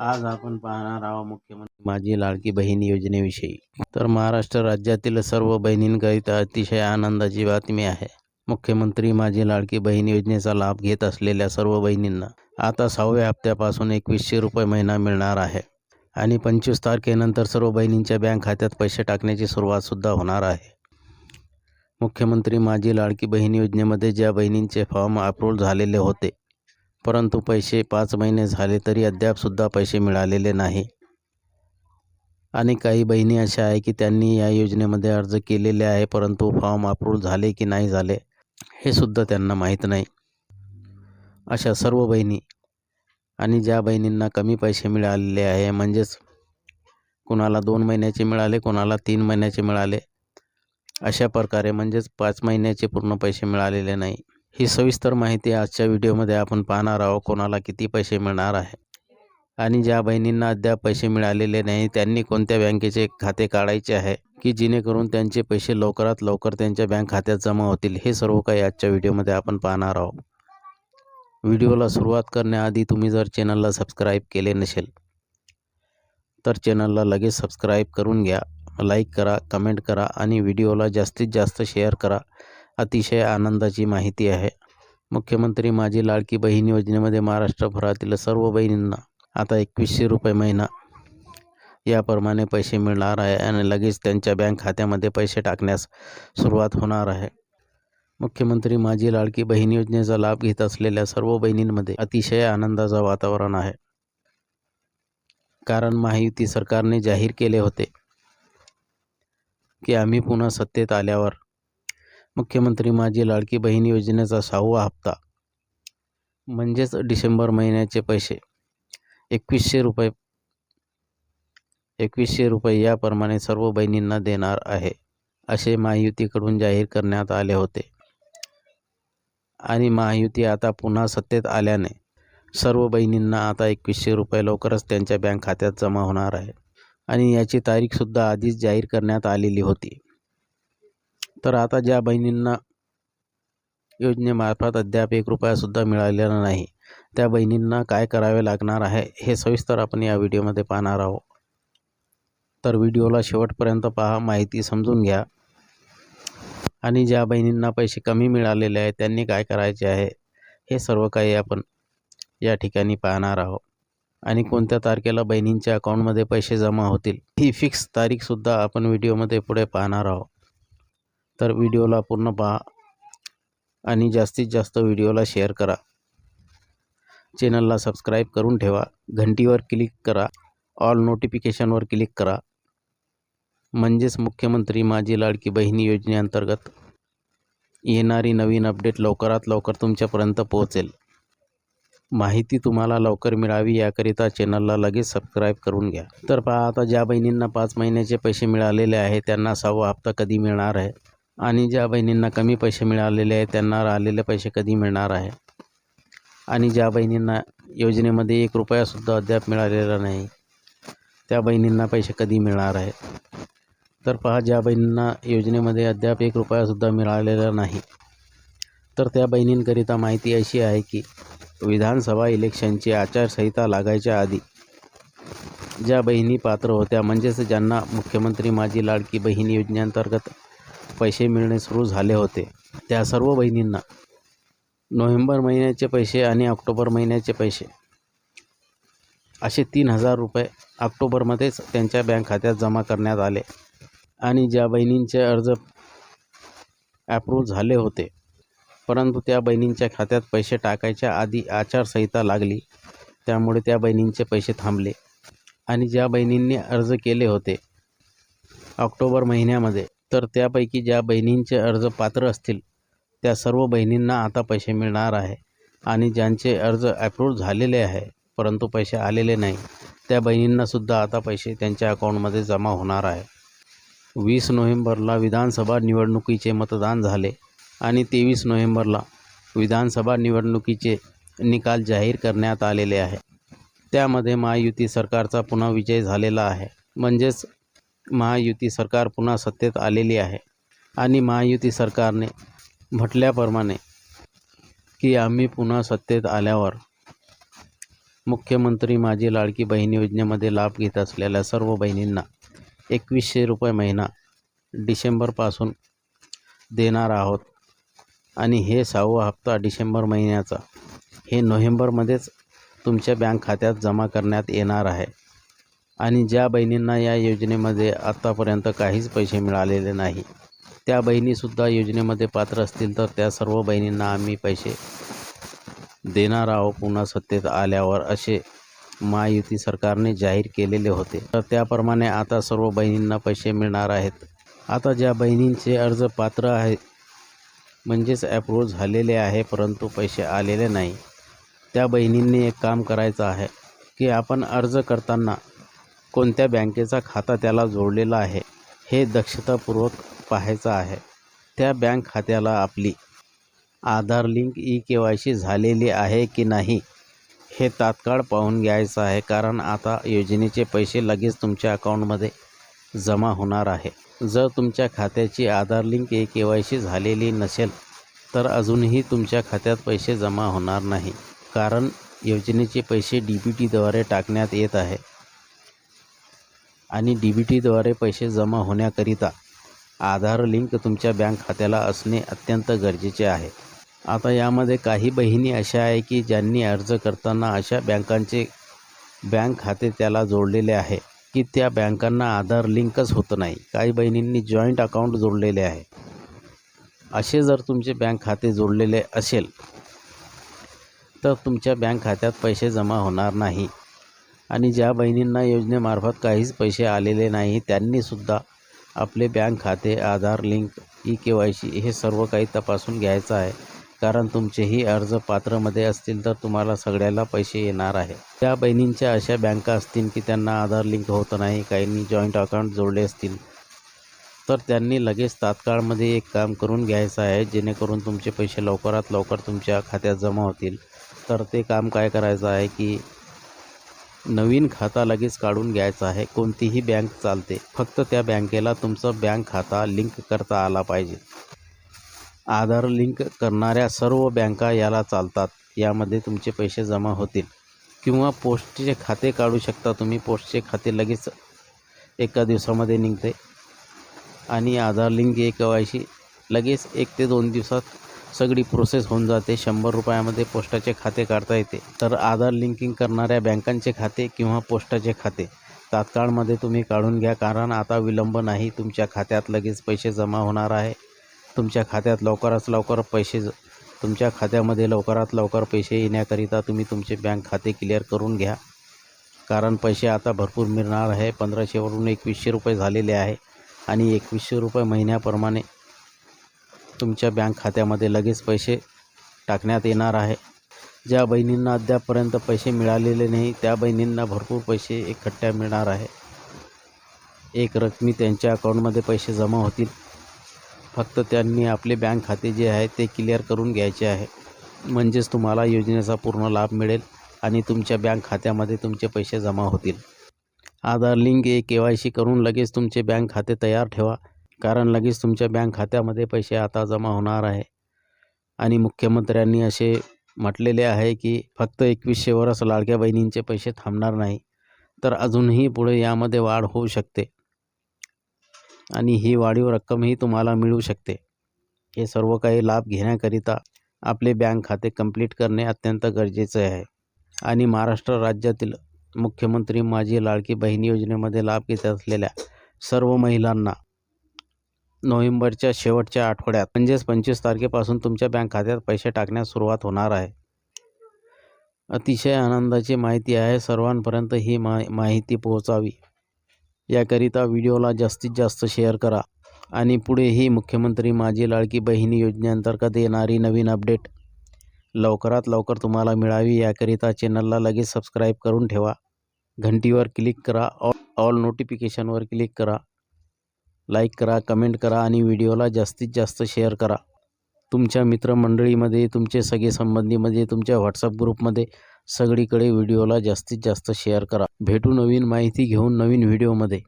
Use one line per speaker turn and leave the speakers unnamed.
आज आपण पाहणार आहोत मुख्यमंत्री माझी लाडकी बहीण योजनेविषयी. तर महाराष्ट्र राज्यातील सर्व बहिणींकरिता अतिशय आनंदाची बातमी आहे. मुख्यमंत्री माझी लाडकी बहीण योजनेचा लाभ घेत असलेल्या सर्व बहिणींना आता सहाव्या हप्त्यापासून एकवीसशे रुपये महिना मिळणार आहे. आणि पंचवीस तारखेनंतर सर्व बहिणींच्या बँक खात्यात पैसे टाकण्याची सुरुवातसुद्धा होणार आहे. मुख्यमंत्री माझी लाडकी बहीण योजनेमध्ये ज्या बहिणींचे फॉर्म अप्रूव्ह झालेले होते परंतु पैसे पाच महिने झाले तरी अद्यापसुद्धा पैसे मिळालेले नाही. आणि काही बहिणी अशा आहे की त्यांनी या योजनेमध्ये अर्ज केलेले आहे परंतु फॉर्म अप्रूव्ह झाले की नाही झाले हे सुद्धा त्यांना माहीत नाही. अशा सर्व बहिणी आणि ज्या बहिणींना कमी पैसे मिळालेले आहे म्हणजेच कोणाला दोन महिन्याचे मिळाले कोणाला तीन महिन्याचे मिळाले अशा प्रकारे म्हणजेच पाच महिन्याचे पूर्ण पैसे मिळालेले नाही. ही सविस्तर माहिती आजच्या व्हिडिओमध्ये आपण पाहणार आहोत. कोणाला किती पैसे मिळणार आहे? आणि ज्या बहिणींना अद्याप पैसे मिळालेले नाही त्यांनी कोणत्या बँकेचे खाते काढायचे आहे? की जेणेकरून त्यांचे पैसे लवकरात लवकर त्यांच्या बँक खात्यात जमा होतील? हे सर्व काही आजच्या व्हिडिओमध्ये आपण पाहणार आहोत. व्हिडिओला सुरुवात करण्याआधी तुम्ही जर चॅनलला सबस्क्राईब केले नसेल तर चॅनलला लगेच सबस्क्राईब करून घ्या. लाईक करा कमेंट करा आणि व्हिडिओला जास्तीत जास्त शेअर करा. अतिशय आनंदाची माहिती आहे. मुख्यमंत्री माझी लाडकी बहीण योजनेमध्ये महाराष्ट्रभरातील सर्व बहिणींना आता एकवीसशे रुपये महिना. याप्रमाणे पैसे मिळणार आहे आणि लगेच त्यांच्या बँक खात्यामध्ये पैसे टाकण्यास सुरुवात होणार आहे. मुख्यमंत्री माझी लाडकी बहीण योजनेचा लाभ घेत असलेल्या सर्व बहिणींमध्ये अतिशय आनंदाचं वातावरण आहे. कारण महायुती सरकारने जाहीर केले होते की आम्ही पुन्हा सत्तेत आल्यावर मुख्यमंत्री माझी लाडकी बहीण योजनेचा सहावा हप्ता. म्हणजेच डिसेंबर महिन्याचे पैसे. एकवीसशे रुपये एकवीसशे रुपये याप्रमाणे सर्व बहिणींना देणार आहे असे महायुतीकडून जाहीर करण्यात आले होते. आणि महायुती आता पुन्हा सत्तेत आल्याने सर्व बहिणींना आता एकवीसशे रुपये लवकरच त्यांच्या बँक खात्यात जमा होणार आहे. आणि याची तारीखसुद्धा आधीच जाहीर करण्यात आलेली होती. तर आता ज्या बहिणींना योजनेमार्फत अद्याप एक रुपयासुद्धा मिळालेला नाही त्या बहिणींना काय करावे लागणार आहे हे सविस्तर आपण या व्हिडिओमध्ये पाहणार आहोत. तर व्हिडिओला शेवटपर्यंत पहा माहिती समजून घ्या. आणि ज्या बहिणींना पैसे कमी मिळालेले आहेत त्यांनी काय करायचे आहे हे सर्व काही आपण या ठिकाणी पाहणार आहोत. आणि कोणत्या तारखेला बहिणींच्या अकाउंटमध्ये पैसे जमा होतील ही फिक्स तारीखसुद्धा आपण व्हिडिओमध्ये पुढे पाहणार आहोत. तर व्हिडिओला पूर्ण पहा आणि जास्तीत जास्त व्हिडिओला शेअर करा. चॅनलला सबस्क्राईब करून ठेवा. घंटीवर क्लिक करा. ऑल नोटिफिकेशनवर क्लिक करा. म्हणजेच मुख्यमंत्री माझी लाडकी बहिणी योजनेअंतर्गत येणारी नवीन अपडेट लवकरात लवकर तुमच्यापर्यंत पोहोचेल. माहिती तुम्हाला लवकर मिळावी याकरिता चॅनलला लगेच सबस्क्राईब करून घ्या. तर पहा आता ज्या बहिणींना पाच महिन्याचे पैसे मिळालेले आहे त्यांना सहावा हप्ता कधी मिळणार आहे? आणि ज्या बहिणींना कमी पैसे मिळालेले आहेत त्यांना राहिलेले पैसे कधी मिळणार आहे? आणि ज्या बहिणींना योजनेमध्ये एक रुपयासुद्धा अद्याप मिळालेला नाही त्या बहिणींना पैसे कधी मिळणार आहे तर पहा ज्या बहिणींना योजनेमध्ये अद्याप एक रुपयासुद्धा मिळालेला नाही तर त्या बहिणींकरिता माहिती अशी आहे की विधानसभा इलेक्शनची आचारसंहिता लागायच्या आधी ज्या बहिणी पात्र होत्या म्हणजेच ज्यांना मुख्यमंत्री माझी लाडकी बहीण योजनेअंतर्गत पैसे मिळणे सुरू झाले होते. त्या सर्व बहिणींना नोव्हेंबर महिन्याचे पैसे आणि ऑक्टोबर महिन्याचे पैसे. असे तीन हजार रुपये ऑक्टोबरमध्येच त्यांच्या बँक खात्यात जमा करण्यात आले आणि ज्या बहिणींचे अर्ज ॲप्रूव्ह झाले होते परंतु त्या बहिणींच्या खात्यात पैसे टाकायच्या आधी आचारसंहिता लागली. त्यामुळे त्या बहिणींचे पैसे थांबले आणि ज्या बहिणींनी अर्ज केले होते ऑक्टोबर महिन्यामध्ये तर त्यापैकी ज्या बहिणींचे अर्ज पात्र असतील त्या सर्व बहिणींना आता पैसे मिळणार आहे. आणि ज्यांचे अर्ज ॲप्रूव्ह झालेले आहे परंतु पैसे आलेले नाही त्या बहिणींनासुद्धा आता पैसे त्यांच्या अकाउंटमध्ये जमा होणार आहे. वीस नोव्हेंबरला विधानसभा निवडणुकीचे मतदान झाले आणि तेवीस नोव्हेंबरला विधानसभा निवडणुकीचे निकाल जाहीर करण्यात आलेले आहे. त्यामध्ये महायुती सरकारचा पुन्हा विजय झालेला आहे. म्हणजेच महायुती सरकार पुन्हा सत्तेत आलेली आहे. आणि महायुती सरकारने म्हटल्याप्रमाणे की आम्ही पुन्हा सत्तेत आल्यावर मुख्यमंत्री माझी लाडकी बहीण योजनेमध्ये लाभ घेत असलेल्या सर्व बहिणींना एकवीसशे रुपये महिना डिसेंबरपासून देणार आहोत. आणि हे सहावा हप्ता डिसेंबर महिन्याचा. हे नोव्हेंबरमध्येच तुमच्या बँक खात्यात जमा करण्यात येणार आहे. आणि ज्या बहिणींना या योजनेमध्ये आत्तापर्यंत काहीच पैसे मिळालेले नाही त्या बहिणीसुद्धा योजनेमध्ये पात्र असतील तर त्या सर्व बहिणींना आम्ही पैसे देणार आहोत पुन्हा सत्तेत आल्यावर असे महायुती सरकारने जाहीर केलेले होते. तर त्याप्रमाणे आता सर्व बहिणींना पैसे मिळणार आहेत. आता ज्या बहिणींचे अर्ज पात्र आहे म्हणजेच ॲप्रूव्ह झालेले आहे परंतु पैसे आलेले नाही त्या बहिणींनी एक काम करायचं आहे की आपण अर्ज करताना कोणत्या बँकेचा खाता त्याला जोडलेला आहे हे दक्षतापूर्वक पाहायचं आहे. त्या बँक खात्याला आपली Aadhaar link e K Y C झालेली आहे की नाही हे तात्काळ पाहून घ्यायचं आहे कारण आता योजनेचे पैसे लगेच तुमच्या अकाउंटमध्ये जमा होणार आहे. जर तुमच्या खात्याची Aadhaar link A K Y C झालेली नसेल तर अजूनही तुमच्या खात्यात पैसे जमा होणार नाही कारण योजनेचे पैसे डी बी टीद्वारे टाकण्यात येत आहे. आणि डी बी टीद्वारे पैसे जमा होण्याकरिता आधार लिंक तुमच्या बँक खात्याला असणे अत्यंत गरजेचे आहे. आता यामध्ये काही बहिणी अशा आहे की ज्यांनी अर्ज करताना अशा बँकांचे बँक खाते त्याला जोडलेले आहे की त्या बँकांना आधार लिंकच होत नाही. काही बहिणींनी जॉईंट अकाउंट जोडलेले आहे. असे जर तुमचे बँक खाते जोडलेले असेल तर तुमच्या बँक खात्यात पैसे जमा होणार नाही. आणि ज्या बहिणींना योजनेमार्फत काहीच पैसे आलेले नाही त्यांनीसुद्धा आपले बँक खाते Aadhaar link e K Y C हे सर्व काही तपासून घ्यायचं आहे. कारण तुमचेही अर्ज पात्रमध्ये असतील तर तुम्हाला सगळ्याला पैसे येणार आहे. त्या बहिणींच्या अशा बँका असतील की त्यांना आधार लिंक होत नाही काहींनी जॉईंट अकाउंट जोडले असतील तर त्यांनी लगेच तात्काळमध्ये एक काम करून घ्यायचं आहे. जेणेकरून तुमचे पैसे लवकरात लवकर तुमच्या खात्यात जमा होतील. तर ते काम काय करायचं आहे की नवीन खाता लगेच काढून घ्यायचा आहे. कोणतीही बँक चालते. फक्त त्या बँकेला तुमचं बँक खाता लिंक करता आला पाहिजे. आधार लिंक करणाऱ्या सर्व बँका याला चालतात. यामध्ये तुमचे पैसे जमा होतील. किंवा पोस्टचे खाते काढू शकता तुम्ही. पोस्टचे खाते लगेच एका दिवसामध्ये निघते. आणि Aadhaar link A K Y C लगेच एक ते दोन दिवसात सगळी प्रोसेस होऊन जाते. शंभर रुपयामध्ये पोस्टाचे खाते काढता येते. तर आधार लिंकिंग करणाऱ्या बँकांचे खाते किंवा पोस्टाचे खाते. तात्काळमध्ये तुम्ही काढून घ्या कारण आता विलंब नाही. तुमच्या खात्यात लगेच पैसे जमा होणार आहे. तुमच्या खात्यात लवकरात लवकर पैसे ज तुमच्या खात्यामध्ये लवकरात लवकर पैसे येण्याकरिता तुम्ही तुमचे बँक खाते क्लिअर करून घ्या. कारण पैसे आता भरपूर मिळणार आहे. पंधराशेवरून एकवीसशे रुपये झालेले आहे. आणि एकवीसशे रुपये महिन्याप्रमाणे तुमच्या बँक खात्यामध्ये लगेच पैसे टाकण्यात येणार आहे. ज्या बहिणींना अद्यापपर्यंत पैसे मिळालेले नाही त्या बहिणींना भरपूर पैसे एकखट्ट्या मिळणार आहे. एक रकमी त्यांच्या अकाउंटमध्ये पैसे जमा होतील. फक्त त्यांनी आपले बँक खाते जे आहे ते क्लिअर करून घ्यायचे आहे. म्हणजेच तुम्हाला योजनेचा पूर्ण लाभ मिळेल आणि तुमच्या बँक खात्यामध्ये तुमचे पैसे जमा होतील. Aadhaar link A K Y C करून लगेच तुमचे बँक खाते तयार ठेवा. कारण लगेच तुमच्या बँक खात्यामध्ये पैसे आता जमा होणार आहे. आणि मुख्यमंत्र्यांनी असे म्हटलेले आहे की फक्त एकवीसशेवरच लाडक्या बहिणींचे पैसे थांबणार नाही तर अजूनही पुढे यामध्ये वाढ होऊ शकते. आणि ही वाढीव रक्कमही तुम्हाला मिळू शकते. हे सर्व काही लाभ घेण्याकरिता आपले बँक खाते कंप्लीट करणे अत्यंत गरजेचे आहे. आणि महाराष्ट्र राज्यातील मुख्यमंत्री माझी लाडकी बहीण योजनेमध्ये लाभ घेत असलेल्या सर्व महिलांना नोव्हेंबरच्या शेवटच्या आठवड्यात म्हणजेच पंचवीस तारखेपासून तुमच्या बँक खात्यात पैसे टाकण्यास सुरुवात होणार आहे. अतिशय आनंदाची माहिती आहे. सर्वांपर्यंत ही मा माहिती पोहोचावी. याकरिता व्हिडिओला जास्तीत जास्त शेअर करा. आणि पुढेही मुख्यमंत्री माझी लाडकी बहिणी योजनेअंतर्गत येणारी नवीन अपडेट लवकरात लवकर तुम्हाला मिळावी याकरिता चॅनलला लगेच सबस्क्राईब करून ठेवा. घंटीवर क्लिक करा. ऑल ऑल नोटिफिकेशनवर क्लिक करा. लाईक करा कमेंट करा आणि व्हिडिओला जास्तीत जास्त शेअर करा. तुमच्या मित्रमंडळीमध्ये तुमचे सगळे संबंधीमध्ये तुमच्या व्हॉट्सअप ग्रुपमध्ये सगळीकडे व्हिडिओला जास्तीत जास्त शेअर करा. भेटू नवीन माहिती घेऊन नवीन व्हिडिओमध्ये.